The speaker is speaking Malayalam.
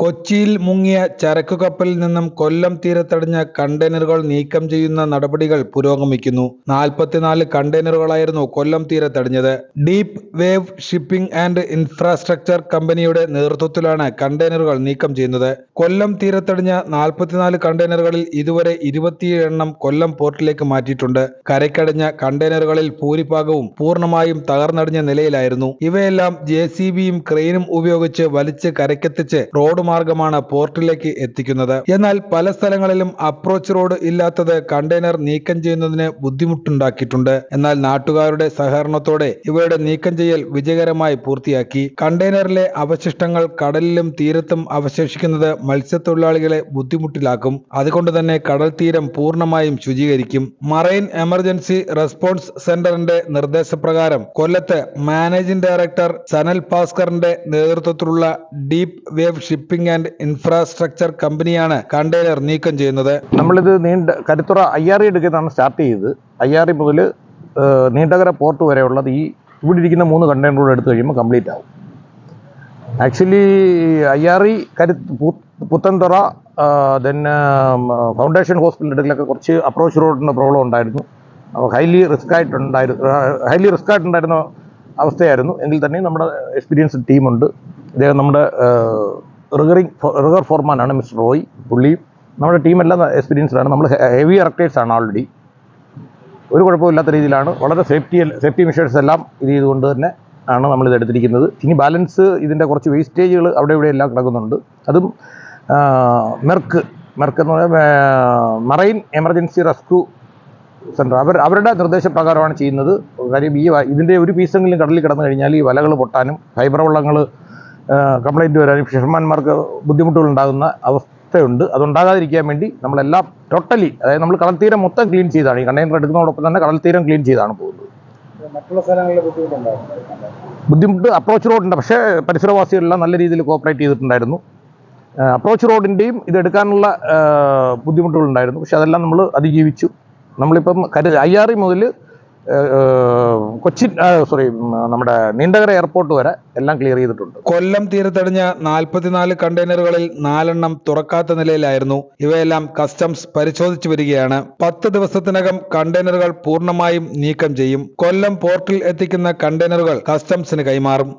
കൊച്ചിയിൽ മുങ്ങിയ ചരക്കു കപ്പലിൽ നിന്നും കൊല്ലം തീരത്തടിഞ്ഞ കണ്ടെയ്നറുകൾ നീക്കം ചെയ്യുന്ന നടപടികൾ പുരോഗമിക്കുന്നു. നാൽപ്പത്തിനാല് കണ്ടെയ്നറുകളായിരുന്നു കൊല്ലം തീരത്തടിഞ്ഞത്. Deep wave shipping and infrastructure കമ്പനിയുടെ നേതൃത്വത്തിലാണ് കണ്ടെയ്നറുകൾ നീക്കം ചെയ്യുന്നത്. കൊല്ലം തീരത്തടിഞ്ഞ നാൽപ്പത്തിനാല് കണ്ടെയ്നറുകളിൽ ഇതുവരെ ഇരുപത്തിയേഴ് എണ്ണം കൊല്ലം പോർട്ടിലേക്ക് മാറ്റിയിട്ടുണ്ട്. കരയ്ക്കടിഞ്ഞ കണ്ടെയ്നറുകളിൽ ഭൂരിഭാഗവും പൂർണമായും തകർന്നടിഞ്ഞ നിലയിലായിരുന്നു. ഇവയെല്ലാം ജെ സി ബിയും ക്രെയിനും ഉപയോഗിച്ച് വലിച്ച് കരയ്ക്കെത്തിച്ച് റോഡ് മാർഗമാണ് പോർട്ടിലേക്ക് എത്തിക്കുന്നത്. എന്നാൽ പല സ്ഥലങ്ങളിലും അപ്രോച്ച് റോഡ് ഇല്ലാത്തത് കണ്ടെയ്നർ നീക്കം ചെയ്യുന്നതിന് ബുദ്ധിമുട്ടുണ്ടാക്കിയിട്ടുണ്ട്. എന്നാൽ നാട്ടുകാരുടെ സഹകരണത്തോടെ ഇവയുടെ നീക്കം ചെയ്യൽ വിജയകരമായി പൂർത്തിയാക്കി. കണ്ടെയ്നറിലെ അവശിഷ്ടങ്ങൾ കടലിലും തീരത്തും അവശേഷിക്കുന്നത് മത്സ്യത്തൊഴിലാളികളെ ബുദ്ധിമുട്ടിലാക്കും. അതുകൊണ്ട് തന്നെ കടൽ തീരം പൂർണമായും ശുചീകരിക്കും. മറൈൻ എമർജൻസി റെസ്പോൺസ് സെന്ററിന്റെ നിർദ്ദേശപ്രകാരം കൊല്ലത്ത് മാനേജിംഗ് ഡയറക്ടർ സനൽ ഭാസ്കറിന്റെ നേതൃത്വത്തിലുള്ള deep wave shipping and infrastructure കമ്പനിയാണ് കണ്ടെയ്നർ നീക്കം ചെയ്യുന്നത്. നമ്മളിത് നീണ്ട കരുത്തുറ അയ്യാറി എടുക്കുന്നതാണ് സ്റ്റാർട്ട് ചെയ്തത്. അയ്യാറി മുതൽ നീണ്ടകര പോർട്ട് വരെയുള്ളത് ഈ ഇവിടെ ഇരിക്കുന്ന മൂന്ന് കണ്ടെയ്നറുകൾ എടുത്തു കഴിയുമ്പോൾ കംപ്ലീറ്റ് ആവും. ആക്ച്വലി അയ്യാറി കരു പുത്തൻതുറ ദെൻ ഫൗണ്ടേഷൻ ഹോസ്പിറ്റൽ എടുക്കലൊക്കെ കുറച്ച് അപ്രോച്ച് റോഡിന്റെ പ്രോബ്ലം ഉണ്ടായിരുന്നു. ഹൈലി റിസ്ക് ആയിട്ടുണ്ടായിരുന്നു ഹൈലി റിസ്ക് ആയിട്ടുണ്ടായിരുന്ന അവസ്ഥയായിരുന്നു. എങ്കിൽ തന്നെ നമ്മുടെ എക്സ്പീരിയൻസ്ഡ് ടീമുണ്ട് ഇദ്ദേഹം നമ്മുടെ റിഗറിങ് റിഗർ ഫോർമാനാണ് മിസ്റ്റർ റോയ് പുള്ളിയും നമ്മുടെ ടീമെല്ലാം എക്സ്പീരിയൻസ്ഡ് ആണ്. നമ്മൾ ഹെവി ഇറക്ടേഴ്സ് ആണ് ഓൾറെഡി ഒരു കുഴപ്പമില്ലാത്ത രീതിയിലാണ്. വളരെ സേഫ്റ്റി സേഫ്റ്റി മെഷേഴ്സ് എല്ലാം ഇത് ചെയ്തുകൊണ്ട് തന്നെ ആണ് നമ്മളിത് എടുത്തിരിക്കുന്നത്. ഇനി ബാലൻസ് ഇതിന്റെ കുറച്ച് വേസ്റ്റേജുകൾ അവിടെ ഇവിടെ എല്ലാം കിടക്കുന്നുണ്ട്. അതും മെർക്ക് മെർക്ക് എന്ന് പറയുന്നത് മറൈൻ എമർജൻസി റെസ്ക്യൂ സെന്റർ അവർ അവരുടെ നിർദ്ദേശപ്രകാരമാണ് ചെയ്യുന്നത്. കാര്യം ഈ ഇതിന്റെ ഒരു പീസെങ്കിലും കടലിൽ കിടന്നു കഴിഞ്ഞാൽ ഈ വലകൾ പൊട്ടാനും ഫൈബർ വള്ളങ്ങൾ കംപ്ലൈന്റ് വരാനും ഫിഷർമാന്മാർക്ക് ബുദ്ധിമുട്ടുകളുണ്ടാകുന്ന അവസ്ഥയുണ്ട്. അതുണ്ടാകാതിരിക്കാൻ വേണ്ടി നമ്മളെല്ലാം ടോട്ടലി അതായത് നമ്മൾ കടൽത്തീരം മൊത്തം ക്ലീൻ ചെയ്താണ്. ഈ കണ്ടെയ്നർ എടുക്കുന്നതോടൊപ്പം തന്നെ കടൽത്തീരം ക്ലീൻ ചെയ്താണ് പോകുന്നത്. മറ്റുള്ള സ്ഥലങ്ങളിൽ ബുദ്ധിമുട്ട് അപ്രോച്ച് റോഡുണ്ട് പക്ഷേ പരിസരവാസികളെല്ലാം നല്ല രീതിയിൽ കോപ്പറേറ്റ് ചെയ്തിട്ടുണ്ടായിരുന്നു. അപ്രോച്ച് റോഡിന്റെയും ഇതെടുക്കാനുള്ള ബുദ്ധിമുട്ടുകളുണ്ടായിരുന്നു. പക്ഷെ അതെല്ലാം നമ്മൾ അതിജീവിച്ചു. നമ്മളിപ്പം കരു ഐ ആർ ഇ മുതൽ കൊച്ചിൻ സോറി നമ്മുടെ നീണ്ടകര എയർപോർട്ട് വരെ എല്ലാം ക്ലിയർ ചെയ്തിട്ടുണ്ട്. കൊല്ലം തീരത്തടിഞ്ഞ നാൽപ്പത്തിനാല് കണ്ടെയ്നറുകളിൽ നാലെണ്ണം തുറക്കാത്ത നിലയിലായിരുന്നു. ഇവയെല്ലാം കസ്റ്റംസ് പരിശോധിച്ചു വരികയാണ്. പത്ത് ദിവസത്തിനകം കണ്ടെയ്നറുകൾ പൂർണമായും നീക്കം ചെയ്യും. കൊല്ലം പോർട്ടിൽ എത്തിക്കുന്ന കണ്ടെയ്നറുകൾ കസ്റ്റംസിന് കൈമാറും.